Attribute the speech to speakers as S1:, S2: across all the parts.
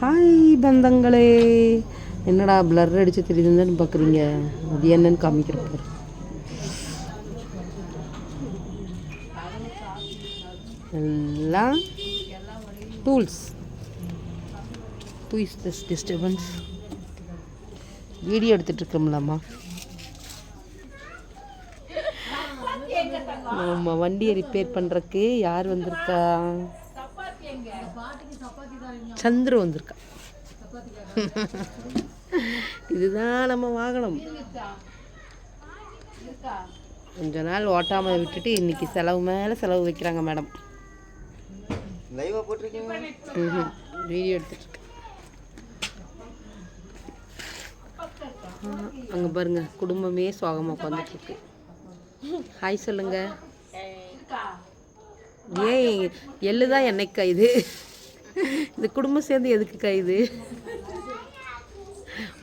S1: Hi பந்தங்களே. என்னடா blur அடித்து தெரியுதுன்னு பார்க்குறீங்க அது என்னன்னு காமிக்கிறப்ப எல்லாம் tools to is this disturbance video எடுத்துட்ருக்கோம்லாமா ஆமாம் வண்டியை ரிப்பேர் பண்ணுறக்கு யார் வந்திருக்கா? சந்திர வந்திருக்கா. இதுதான் நம்ம வாகனம். கொஞ்ச நாள் ஓட்டாமல் விட்டுட்டு இன்னைக்கு செலவு மேலே செலவு வைக்கிறாங்க மேடம். வீடியோ எடுத்துட்டு அங்கே பாருங்க குடும்பமே சோகமாக உட்காந்துட்டு இருக்கு. ஹாய் சொல்லுங்க. ஏன் எள்ளு தான் என்னை கைது? இந்த குடும்பம் சேர்ந்து எதுக்கு கைது?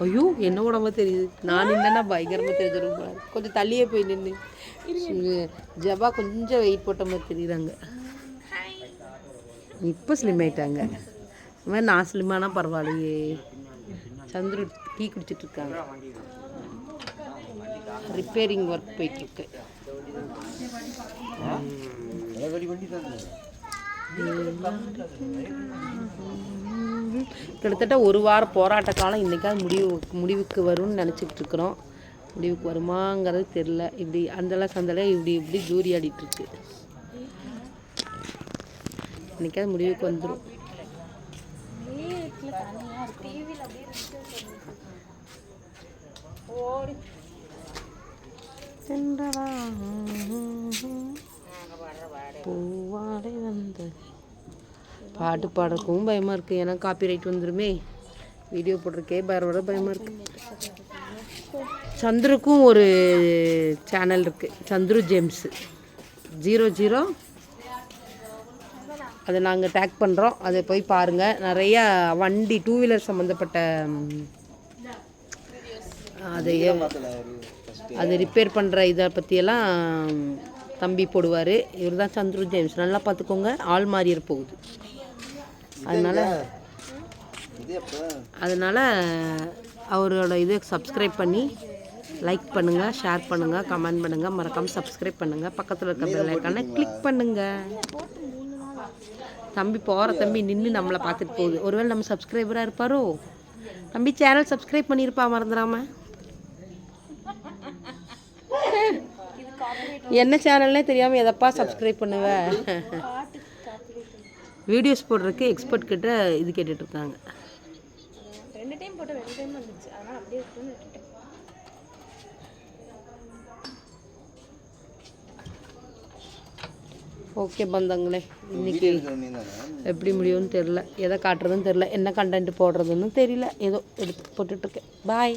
S1: ஐயோ என்ன உடம்பு தெரியுது? நான் என்னன்னா பயங்கரமாக தெரிஞ்சிடும் கொஞ்சம் தள்ளியே போய் நின்று ஜபா கொஞ்சம் வெயிட் போட்ட மாதிரி தெரியுறாங்க. இப்போ ஸ்லிம் ஆயிட்டாங்க. இந்த மாதிரி நான் ஸ்லிம்மானா ஆனால் பரவாயில்லையே. சந்துரு டீ குடிச்சிட்டு இருக்காங்க. ரிப்பேரிங் ஒர்க் போயிட்டுருக்கு கிட்டத்தட்ட ஒரு வார போராட்ட காலம் இன்றைக்காவது முடிவு முடிவுக்கு வரும்னு நினச்சிக்கிட்டு இருக்கிறோம். முடிவுக்கு வருமாங்கிறது தெரில இப்படி அந்தளவு சந்தல இப்படி இப்படி ஜூரி ஆடிட்டுருக்கு இருக்கு முடிவுக்கு வந்துடும் பூவாடை வந்தது பாட்டு பாடக்கும் பயமாக இருக்குது ஏன்னா காப்பி ரைட் வந்துருமே. வீடியோ போட்டிருக்கே. வர பயமாக இருக்கு. சந்துருக்கும் ஒரு சேனல் இருக்குது சந்துரு ஜேம்ஸு ஜீரோ ஜீரோ அதை நாங்கள் டேக் பண்ணுறோம் அதை போய் பாருங்கள் நிறையா வண்டி டூ வீலர் சம்மந்தப்பட்ட ம், அதை அது ரிப்பேர் பண்ணுற இதை பற்றியெல்லாம் தம்பி போடுவார். இவர் தான் சந்துரு ஜேம்ஸ். நல்லா பார்த்துக்கோங்க ஆள் மாறியற போகுது. அதனால் அதனால் அவரோட இதை சப்ஸ்கிரைப் பண்ணி லைக் பண்ணுங்கள் ஷேர் பண்ணுங்கள் கமெண்ட் பண்ணுங்கள் மறக்காமல் சப்ஸ்கிரைப் பண்ணுங்கள் பக்கத்தில் இருக்க பெல் ஐக்கானை கிளிக் பண்ணுங்கள் தம்பி போகிற தம்பி நின்று நம்மளை பார்த்துட்டு போகுது. ஒருவேளை நம்ம சப்ஸ்கிரைபராக இருப்பாரோ? தம்பி சேனல் சப்ஸ்கிரைப் பண்ணியிருப்பா மறந்துடாம என்ன சேனல்னே தெரியாமல் எதப்பா சப்ஸ்கிரைப் பண்ணுவ? வீடியோஸ் போடுறதுக்கு எக்ஸ்பர்ட் கிட்ட இது கேட்டுட்டு இருக்காங்க.
S2: ரெண்டு டைம் போட்டு ரெண்டு டைம் வந்துச்சு. அதனால அப்படியே இருக்குன்னு விட்டுட்டேன்.
S1: ஓகே பந்தங்களே இன்னைக்கு எப்படி முடியும்னு தெரில எதை காட்டுறதுன்னு தெரில என்ன கண்டென்ட் போடுறதுன்னு தெரியல. ஏதோ எடுத்து போட்டுட்ருக்கேன் பாய்